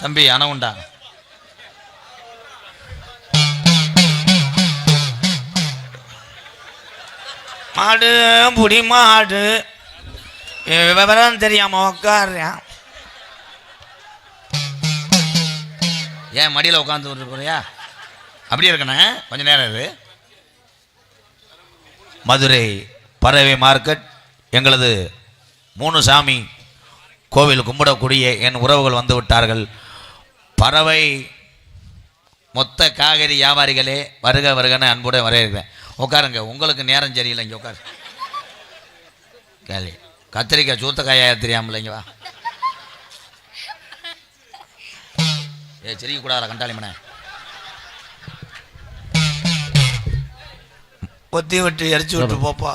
தம்பி அணவுண்டா மாடு புடி மாடு. விவரம் தெரியாம உட்காடுறேன் ஏன் மடியில் உட்காந்து போறியா? அப்படியே இருக்கண்ணே கொஞ்ச நேரம் இரு. மதுரை பறவை மார்க்கெட் எங்களது மூணு சாமி கோவில் கும்பிடக்கூடிய என் உறவுகள் வந்து விட்டார்கள். பறவை மொத்த காய்கறி வியாபாரிகளே வருக வருகன்னு அன்புடன் வரவேற்கிறேன். உட்காருங்க உங்களுக்கு நேரம் சரியில்லை இங்கே உட்காரு. கேள்வி கத்திரிக்காய் சூத்தக்காயா தெரியாமல இங்கே வா. ஏ சிரிக்க கூடாதா கண்டாளி மனே கொத்தி விட்டு எரிச்சு விட்டு போப்பா.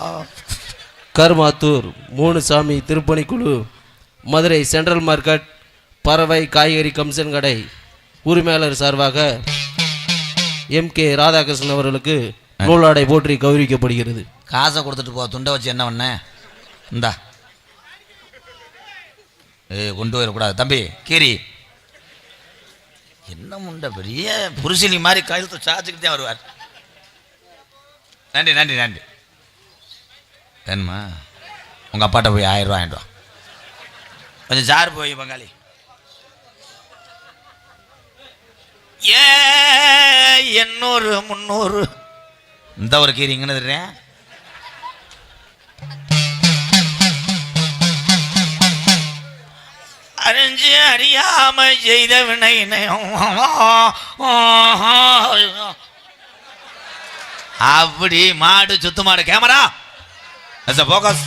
கருமாத்தூர் மூணு சாமி திருப்பணிக்குழு மதுரை சென்ட்ரல் மார்க்கெட் பறவை காய்கறி கமிஷன் கடை உரிமையாளர் சார்பாக எம் கே ராதாகிருஷ்ணன் அவர்களுக்கு நூலாடை போற்றி கௌரவிக்கப்படுகிறது. காசை கொடுத்துட்டு போ துண்டை வச்சு என்ன பண்ண? இந்தா. ஏய் கொண்டு போயிடக்கூடாது தம்பி கீரி. என்ன முண்டை பெரிய புருஷிலி மாதிரி கழுத்து சாச்சுக்கிட்டே வருவார். நன்றி நன்றி நன்றி. வேணுமா? உங்கள் அப்பாட்ட போய் ஆயிரம் ரூபா வாங்கிட்டு வா. கொஞ்சம் சார் போய் பங்காளி. ஏ எண்ணூறு முந்நூறு இந்த ஒரு கீரி இங்கே அறிஞ்சு அறியாம செய்த வினை அப்படி மாடு சுத்து மாடு கேமரா. போக்கஸ்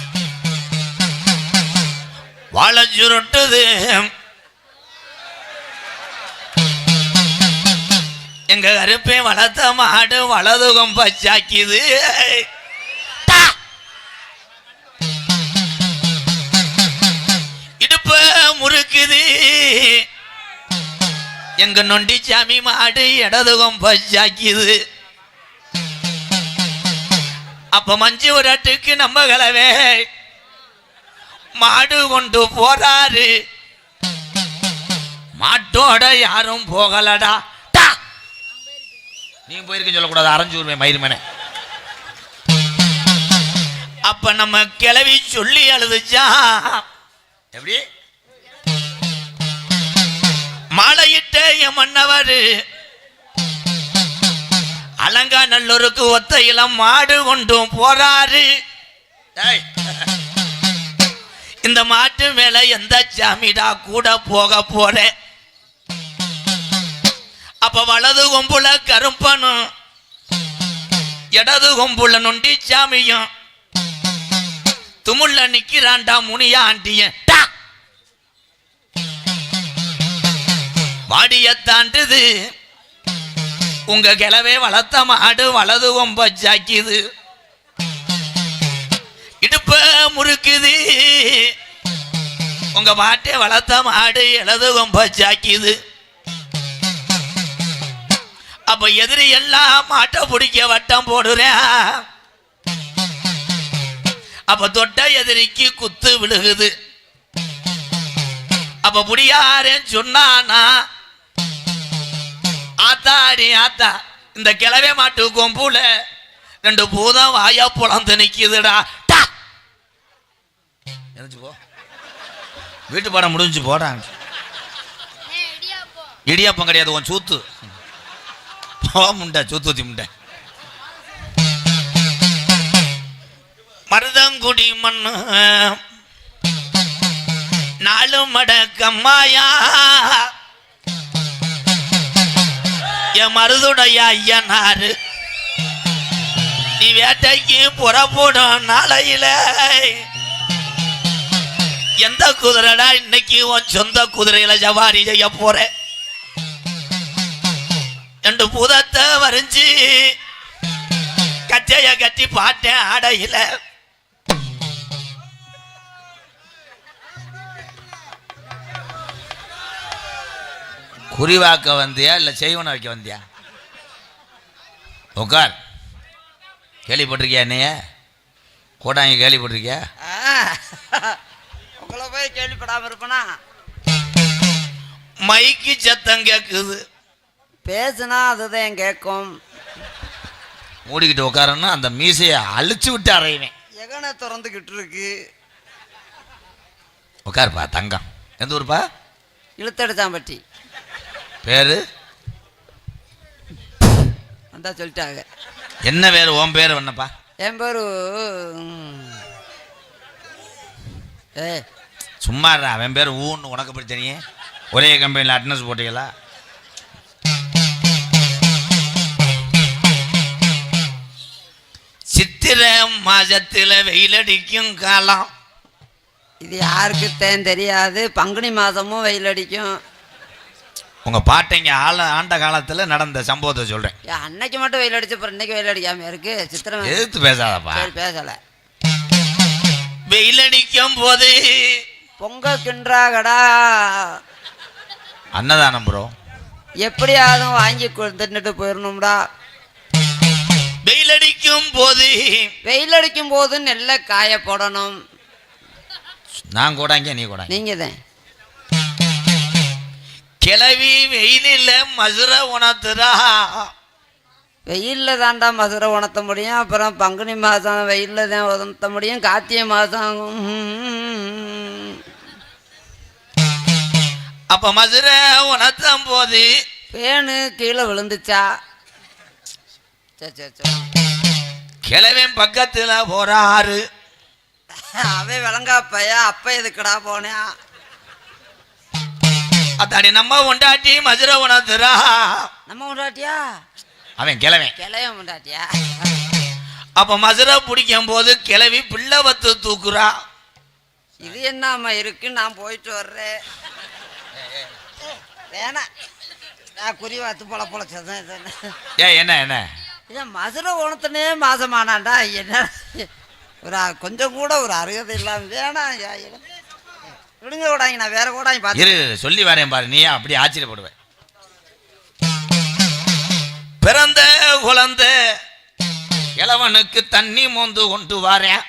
வாழ எங்க கருப்பே வளர்த்த மாடு வலதுகம் பச்சாக்கிது. இடுப்ப முறுக்குது. எங்க நொண்டிச்சாமி மாடு இடதுகம் பச்சாக்கிது. அப்ப மஞ்சு விரட்டுக்கு நம்ம கலவே. மாடு கொண்டு போறாரு. மாட்டோட யாரும் போகலடா. நீ போயிருக்க சொல்லக்கூடாது அரைஞ்சூர்மே மயிர்மேனே. அப்ப நம்ம கிளவி சொல்லி அழுதுச்சா? எப்படி? மாலையிட்ட என் மன்னவர் அலங்கா நல்லூருக்கு ஒத்த இளம் மாடு கொண்டும் போறாரு. இந்த மாட்டு மேல எந்த சாமிடா கூட போக போறேன். அப்ப வலது கொம்புல கரும்பனும் இடது கொம்புல நொண்டி சாமியும் துமுள்ள நிக்கிறான்டா முனியா ஆண்டியன். டா! வாடிய தாண்டுது. உங்க கிளவே வளர்த்த மாடு வலது கொம்ப ஜாக்கிது. இடுப்ப முறுக்குது. உங்க மாட்டை வளர்த்த மாடு இடது கொம்ப ஜாக்கிது. அப்ப எதிரி எல்லாம் மாட்டை பிடிக்க வட்டம் போடுறேன் அப்ப தொட்ட எதிரிக்கு குத்து விழுகுது. அப்ப முடியாரேன்னு சொன்னானா ஆத்தாடி ஆத்தா இந்த கிளவே மாட்டு கொம்புல ரெண்டு பூதம் வாயா புலந்து நிக்குதுடா. போ. வீட்டு பாடம் முடிஞ்சு போடான் இடியாப்பம் கிடையாது உன் சூத்து. போ முண்டை சூத்து ஊத்தி முண்டை. மருதங்குடி மண்ணு நாலு மடக்கம்மாயா என் மருதுடைய ஐயனாரு நீ வேட்டைக்கு புறப்படும் நாளையில. எந்த குதிரைடா இன்னைக்கு உன் சொந்த குதிரையில ஜவாரி செய்ய போறேன் ரெண்டு பூதத்தை வரைஞ்சி கச்சைய கட்டி பாட்டேன் ஆடையில. குறிவாக்க வந்தியா இல்லை செய்வன வைக்க வந்தியா? உட்கார் கேள்விப்பட்டிருக்கியா என்னைய? கோடாங்க கேள்விப்பட்டிருக்கியா? உங்களை போய் கேள்விப்படாம இருப்பனா? மைக்கு சத்தம் கேட்குது பேசுனா அதுதான் கேட்கும் மூடிக்கிட்டு உட்காரன்னா அந்த மீசையை அழிச்சு விட்டு அறையுவேன். எகனை திறந்துக்கிட்டு இருக்கு உட்காருப்பா தங்கம். எந்த ஊருப்பா? இழுத்தடிச்சாம்பட்டி. பேரு? அந்த சொல்லிட்டாங்க. என்ன பேர்? உன் பேர் என்னப்பா? என் பேரு ஏ சும்மா இருடா, அவன் பேர் ஊன்னு. உனக்கு தெரியும்? ஒரே கம்பெனியில் அட்டனன்ஸ் போட்டீங்களா? சித்திரை மாசத்துல வெயிலடிக்கும் காலம். இது யாருக்குத்தான் தெரியாது. பங்குனி மாதமும் வெயில் அடிக்கும். உங்க பாட்டைங்க ஆள ஆண்ட காலத்துல நடந்த சம்பவத்தை சொல்றேன். ஏன் அன்னைக்கு மட்டும் வெயில் அடிச்சு அப்புறம் இன்னைக்கு வெயில் அடிக்காம இருக்கு. சித்திரம் எதிர்த்து பேசாதப்பா. சரி பேசல. வெயிலடிக்கும் போது. பொங்க கின்றாகடா அன்னதானம் ப்ரோ எப்படியாவது வாங்கி கொ- தின்னுட்டு போயிடணும்டா வெயிலடிக்கும் போது. வெயில் அடிக்கும் போது நெல்லை காய போடணும். நான் கூடாங்க நீ கூடாங்க நீங்க தான் கிளவி வெயிலில் மதுர உணர்த்துறா வெயிலில் தாண்டா மதுரை உணர்த்த முடியும். அப்புறம் பங்குனி மாதம் வெயிலில் தான் உணர்த்த முடியும். கார்த்திகை மாதம் அப்ப மதுர உணர்த்தும் போது பேனு கீழே விழுந்துச்சா? கிழவன் பக்கத்துல போறாரு அவன் விளங்கா பையா அப்ப எதுக்குடா போனேன் அத்தாடி நம்ம உண்டாட்டி மதுர உணர்த்துறா. நம்ம முண்டாட்டியா அவன் கிழவன். கிளைய முண்டாட்டியா அப்ப மதுரை பிடிக்கும் போது கிளவி பிள்ளை வத்து தூக்குறா. இது என்னம்மா இருக்கு? நான் போயிட்டு வர்றேன். வேணாம். நான் குறி வாத்து பொல பொழைச்சதான் ஏ என்ன என்ன? ஏன் மதுரை உணத்துனே மாசமானாண்டா என்ன? ஒரு கொஞ்சம் கூட ஒரு அருகதை இல்லாம வேணாம் விடுங்க கூடாங்க நான் வேற கூடாங்க பார்த்து சொல்லி வரேன் பாரு நீ அப்படி ஆச்சரியப்படுவ. பிறந்த குழந்தை கிழவனுக்கு தண்ணி மோந்து கொண்டு வரேன்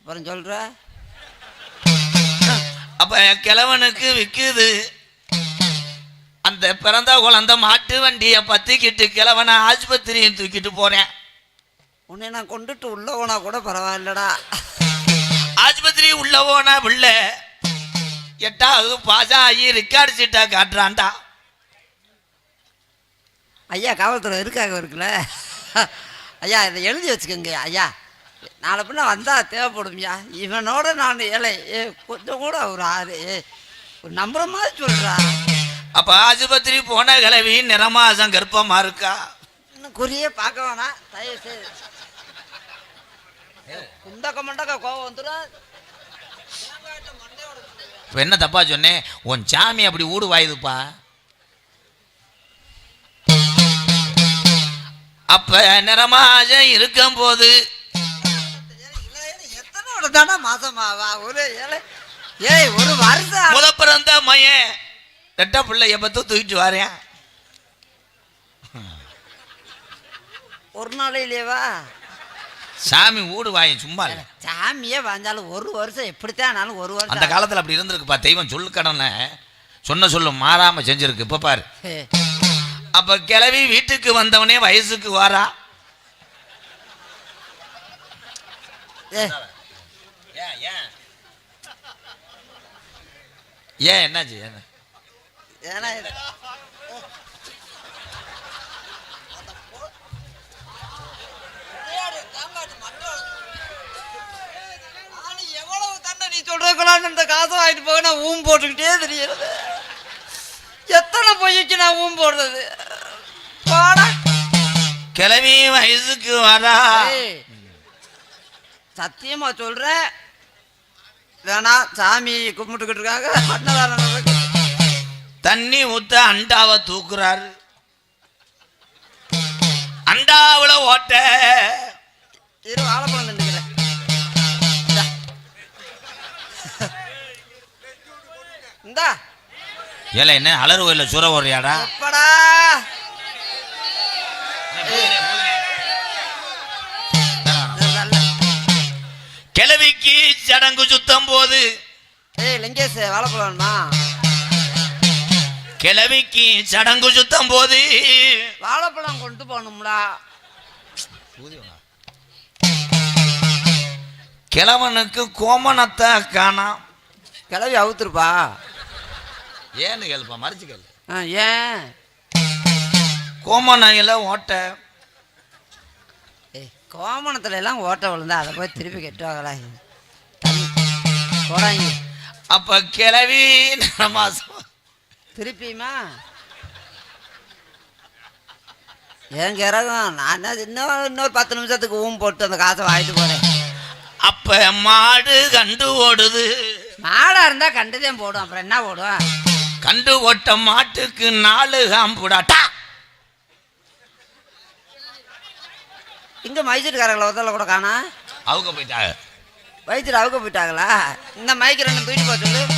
அப்புறம் சொல்ற? அப்ப கிழவனுக்கு விக்குது. அந்த பிறந்த குழந்தை மாட்டு வண்டியை பத்திக்கிட்டு கிழவனை ஆஸ்பத்திரியும் தூக்கிட்டு போறேன். உன்னை நான் கொண்டுட்டு உள்ள போனா கூட பரவாயில்லடா. ஆஸ்பத்திரி உள்ள போனா பிள்ளை. எட்டாவது பாஸ் ஆகி ரெக்கார்டு சீட்டா காட்டுறான்டா. ஐயா காவல்துறை இருக்காங்க இருக்குல்ல? ஐயா இதை எழுதி வச்சுக்கோங்க ஐயா. நாளை பின்ன வந்தா தேவைப்படும்யா. இவனோட நான் ஏழை. ஏ கொஞ்சம் கூட ஒரு ஆறு ஒரு நம்புற மாதிரி சொல்றா. அப்ப ஆஸ்பத்திரி போன கிழவி நிறமாசம் கர்ப்பமா இருக்கா இன்னும் குறியே பார்க்க வேணாம். தயவு செய்து. குண்டக்க மண்டக்க கோவம் வந்துடும் இப்ப என்ன தப்பா சொன்னேன் உன் சாமி அப்படி ஊடு வாயுதுப்பா அப்ப நிறமாசம் இருக்கும் போது எத்தனை தானே மாசமாவா? ஒரு ஏழை ஏய் ஒரு வருஷம். முத பிறந்த மையன். ரெட்ட பிள்ளைய பத்து தூக்கிட்டு வரேன் ஒரு நாளையிலேவா சாமி ஊடு வாயும் சும்மா இல்லை சாமியே வாஞ்சாலும் ஒரு வருஷம் எப்படித்தான் ஆனாலும் ஒரு அந்த வருஷம் காலத்துல அப்படி இருந்திருக்குப்பா தெய்வம் சொல்லு கடனை சொன்ன சொல்லு மாறாம செஞ்சிருக்கு இப்ப பாரு. அப்ப கிளவி வீட்டுக்கு வந்தவனே வயசுக்கு வாரா. ஏ, ஏன் என்னாச்சு? என்ன ஏன்னா சொல்றதுக்குள்ளான்னு இந்த காசை வாங்கிட்டு போக நான் ஊம் போட்டுக்கிட்டே தெரியுது எத்தனை பொய்க்கு நான் ஊம் போடுறது? போடா கிளவி வயசுக்கு வரா சத்தியமா சொல்றேன் வேணாம் சாமி கும்பிட்டுக்கிட்டு இருக்காங்க. அன்னதானம். தண்ணி ஊத்த அண்டாவை தூக்குறாரு. அண்டாவுல ஓட்ட. இரு வாழைப்பழம் இந்தா. ஏல என்ன அலறு கோயில சுர ஓடுறியாடா? எப்படா. கிளவிக்கு சடங்கு சுத்தம் போது. ஏய் லிங்கேஷ் வாழைப்பழம்மா? கிழவிக்கு சடங்கு சுத்தம் போது. வாழைப்பழம் கொண்டு போகணும்டா. கிழவனுக்கு கோமணத்தை காணாம் கிளவி அவுத்துருப்பா. ஏன்னு கேள்ப்பா மறைச்சு கேளு. ஆ ஏன்? கோமணையில ஓட்டை. ஏய் கோமணத்துல எல்லாம் ஓட்ட விழுந்தா அதை போய் திருப்பி கெட்டுவாங்களா போடாங்க அப்ப கிளவி மாசம் திருப்பியுமா? என் கிறகம் நான் இன்னும் இன்னொரு பத்து நிமிஷத்துக்கு ஊம் போட்டு அந்த காசை வாங்கிட்டு போகிறேன் அப்ப மாடு கண்டு ஓடுது. மாடாக இருந்தால் கண்டுதான் போடும். அப்புறம் என்ன போடும்? கண்டு ஓட்ட மாட்டுக்கு நாலு காம்புடாட்டா இங்கே மைசூர்காரங்களை ஒருத்தல கூட காணா? அவங்க போயிட்டாங்க. வயிற்றுல அவுக்க போயிட்டாங்களா? இந்த மைக்கு ரெண்டு தூக்கிட்டு போக சொல்லு.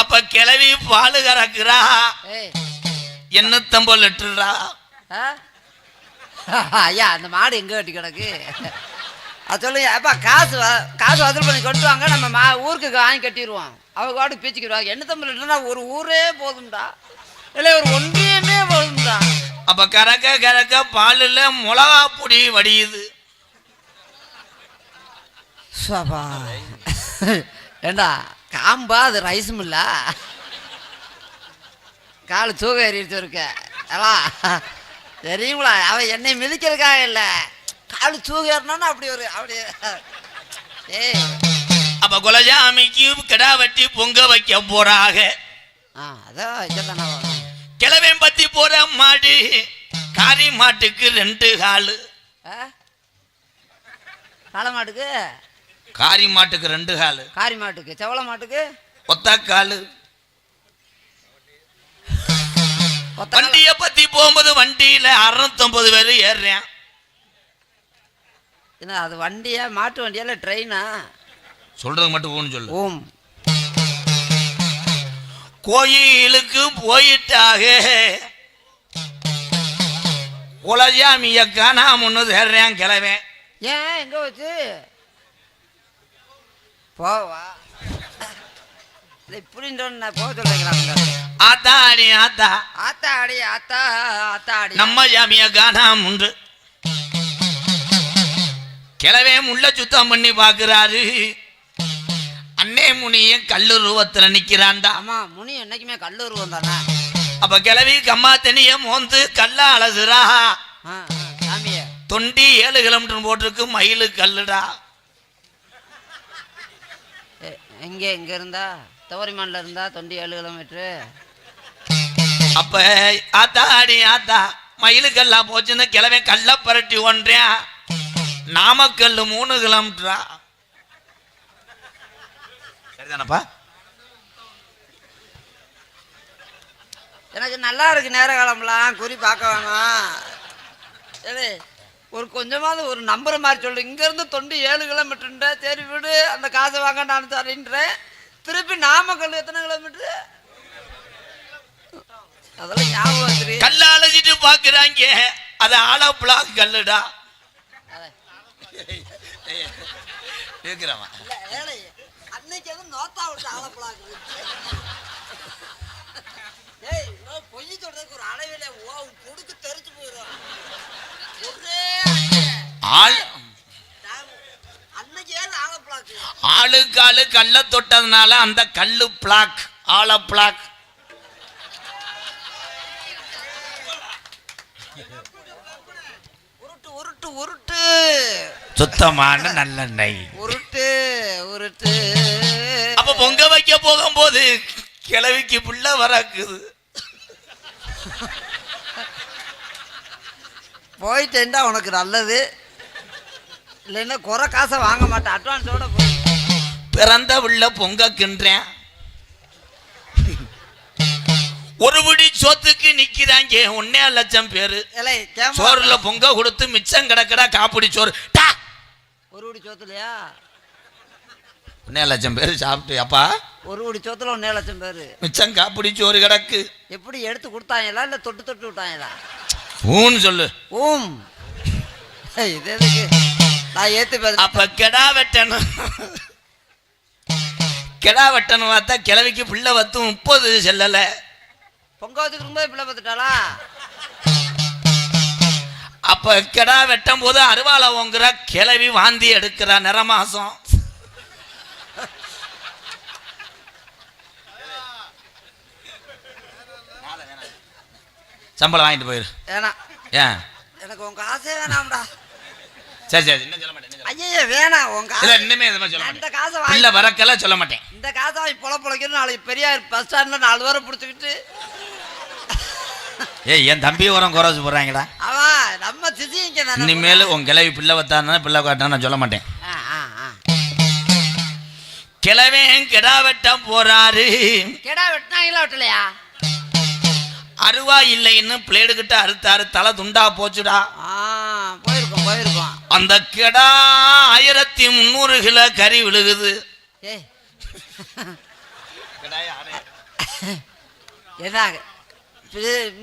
அப்ப கிளவி பால் கறக்குறா. லிட்டருடா ஆ? ஐயா அந்த மாடு எங்கே வெட்டி கிடக்கு? அது சொல்லுங்க அப்பா காசு காசு வசூல் பண்ணி கொண்டு வாங்க நம்ம மா ஊருக்கு வாங்கி கட்டிடுவோம். அவங்க வாடு பீச்சிக்கிடுவாங்க என்ன தம்பி இல்லைன்னா ஒரு ஊரே போதும்டா. இல்லை ஒரு ஒன்றியமே போதும்டா. அப்ப கறக்க கறக்க பாலில் மிளகா பொடி வடியுது. சபா ஏண்டா காம்பா அது ரைஸும் இல்ல கால் தூக்க ஏறிடுச்சு இருக்க அலா தெரியுங்களா? அவன் என்னை மிதிக்கிறதுக்காக இல்லை. கால் தூக்க ஏறினான்னு அப்படி ஒரு அப்படி. ஏய். அப்ப குலஜாமிக்கு கிடா வெட்டி பொங்க வைக்க போறாங்க ஆ அதான் கிழவன் பத்தி போற மாடு காரி மாட்டுக்கு ரெண்டு காலு. காளை மாட்டுக்கு? காரி மாட்டுக்கு ரெண்டு காலு. காரி மாட்டுக்கு. செவள மாட்டுக்கு? ஒத்த காலு. வண்டிய பத்தி போகும்போது வண்டியில அறுநூத்தொன்பது பேர் ஏறுறேன். என்ன அது வண்டியா மாட்டு வண்டியா இல்லை ட்ரெயினா? சொல்றது மட்டும் போன்னு சொல்லு. ஓம் கோயிலுக்கு போயிட்டாக. குலஜாமிய காணாமன்னு தேடுறேன் கிழவன் ஏன் எங்க வச்சு போவா. ஆத்தாடி ஆத்தா. ஆத்தாடி ஆத்தா ஆத்தாடி. நம்ம ஜாமிய காணாமுண்டு கிழவே முள்ள சுத்தம் பண்ணி பார்க்கறாரு. அன்னே முனிய கல்லு ரூபத்துல நிக்கிறான்டா. ஆமா முனி என்னைக்குமே கல்லூருவம் தானே? அப்ப கிழவி கம்மா தண்ணிய மோந்து கல்ல அலசுறா. தொண்டி ஏழு கிலோமீட்டர் போட்டிருக்கு மயிலு கல்லுடா. எங்கே? எங்க இருந்தா? தவரிமான்ல இருந்தா? தொண்டி ஏழு கிலோமீட்ரு அப்ப ஆத்தா மயிலு கல்லா போச்சுன்னு கிழமை கல்ல பரட்டி ஒன்றேன். நாமக்கல் மூணு கிலோமீட்டரா? சரிதானப்பா? எனக்கு நல்லா இருக்கு நேர காலம்லாம் குறி பார்க்க வேணாம். சரி. ஒரு கொஞ்சமாவது ஒரு நம்புற மாதிரி சொல்லு. இங்கேருந்து தொண்டு ஏழு கிலோமீட்டருன்ற சரி விடு அந்த காசை வாங்க நான் தரேன்றேன். திருப்பி நாமக்கல் எத்தனை கிலோமீட்டரு? அதெல்லாம் ஞாபகம் வச்சிரு. கல்ல அழைச்சிட்டு பாக்குறாங்க. அது ஆலோ பிளாக் கல்லுடா. ஏழை, அன்னைக்கு எதுவும் நோத்தா விட்டு ஏய் பொய் சொல்றதுக்கு ஒரு அளவில ஓ கொடுக்கு தெரிச்சு போயிடும். ஆள். ஆளுக்கு ஆளு கல்ல தொட்டதுனால அந்த கல்லு பிளாக் ஆல பிளாக். உருட்டு உருட்டு உருட்டு. சுத்தமான நல்லெண்ணெய். உருட்டு உருட்டு. அப்ப பொங்க வைக்க போகும்போது கிழவிக்கு புள்ள வரக்குது. போயிட்டேன்டா உனக்கு நல்லது. இல்லைன்னா குறை காசை வாங்க மாட்டேன். அட்வான்ஸோட பிறந்த புள்ள பொங்க கின்றேன் ஒரு பிடி சோத்துக்கு நிக்கிறாங்க. ஒன்னே லட்சம் பேரு. சோறுல பொங்க கொடுத்து மிச்சம் கிடக்கடா காப்பிடி சோறு. டா! ஒரு குடி சோத்துலையா? ஒன்னே லட்சம் பேர் சாப்பிட்டு அப்பா. ஒரு குடி சோத்துல ஒன்றே லட்சம் பேர். மிச்சம் காப்பிடி சோறு கிடக்கு. எப்படி எடுத்து கொடுத்தாங்களா இல்லை தொட்டு தொட்டு விட்டாங்களா ஊன்னு சொல்லு. ஊம். இது எதுக்கு? நான் ஏத்து பேச அப்ப கெடா வெட்டணும். கெடா வெட்டணும் பார்த்தா கிழவிக்கு பிள்ளை வத்து முப்பது செல்லல. பொங்க வச்சுருக்கும்போது பிள்ளை பார்த்துட்டாளா அப்ப கெடா வெட்டும் போது அருவாளை ஓங்குற கிளவி வாந்தி எடுக்கிற நிறமாசம். சம்பளம் வாங்கிட்டு போயிரு. வேணாம். ஏன் எனக்கு உங்க காசே வேணாம்டா. சரி சரி இன்னும் சொல்ல மாட்டேன் ஐயே வேணாம். உங்க மாட்டேன். இல்ல இன்னுமே எதுவுமே சொல்ல நான் இந்த மாட்டேன் காசை வாங்கி பிள்ளை வரக்கெல்லாம் சொல்ல மாட்டேன். இந்த காசை வாங்கி பொல பொழைக்கணும் நாளைக்கு பெரியார் பஸ் ஸ்டாண்ட்ல நாலு பேரை பிடிச்சிக்கிட்டு ஏய் என் தம்பி உரம் குறைச்சு போடுறாங்கடா. அவன் நம்ம திசிங்க இனிமேல் உன் கிளவி பிள்ளை வத்தானா பிள்ளை காட்டினா நான் சொல்ல மாட்டேன். கிழவே கெடா வெட்டம் போறாரு. கெடா வெட்டினாங்களா வெட்டலையா? அருவா இல்லைன்னு பிளேடு கிட்ட அறுத்தாரு தலை துண்டா போச்சுடா. ஆ போயிருக்கோம் போயிருக்கோம். அந்த கெடா ஆயிரத்தி முந்நூறு கிலோ கறி விழுகுது. ஏய். என்ன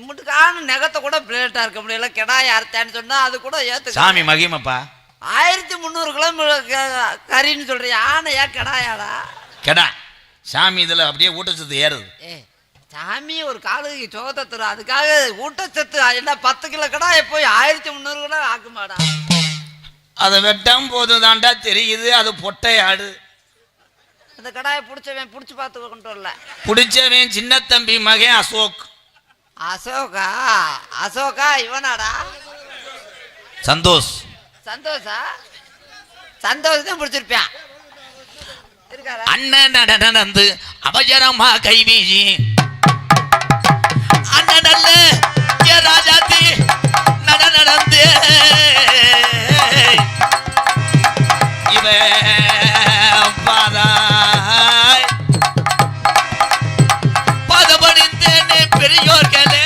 முட்டுக்கான நெகத்தை கூட பிளேட்டா இருக்க முடியல. கெடா யார்த்தான்னு சொன்னா அது கூட ஏத்து சாமி மகிமப்பா. ஆயிரத்தி முந்நூறு கிலோமீட்டர் கறின்னு சொல்றியா? ஆனையா கெடாயாடா? கெடா. சாமி இதுல அப்படியே ஊட்டச்சத்து ஏறுது. ஏ சாமி ஒரு காலுக்கு சோகத்தை தரும் அதுக்காக ஊட்டச்சத்து என்ன பத்து கிலோ கடா போய் ஆயிரத்தி முந்நூறு கிலோ ஆக்குமாடா? அதை வெட்டும் போது தாண்டா தெரியுது. அது பொட்டை ஆடு அந்த கடாயை பிடிச்சவன் பிடிச்சி பார்த்து கொண்டு வரல. பிடிச்சவன் சின்ன தம்பி மகன் அசோக். அசோகா? அசோகா இவனாடா? சந்தோஷ். சந்தோஷா? சந்தோஷ் தான் பிடிச்சிருப்பான். அண்ணன் நட நடந்து அவசரமா கைவீசி நல்ல ஏ ராஜாத்தி நட நடந்து. பாதபடித்தேனே பெரியோர்களே.